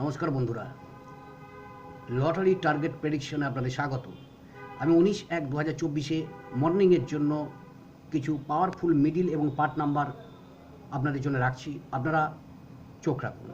নমস্কার বন্ধুরা। Lottery target প্রেডিকশনে আপনাদের স্বাগত। আমি উনিশ এক দু হাজার চব্বিশে মর্নিংয়ের জন্য কিছু পাওয়ারফুল মিডিল এবং পার্ট নাম্বার আপনাদের জন্য রাখছি। আপনারা চোখ রাখুন।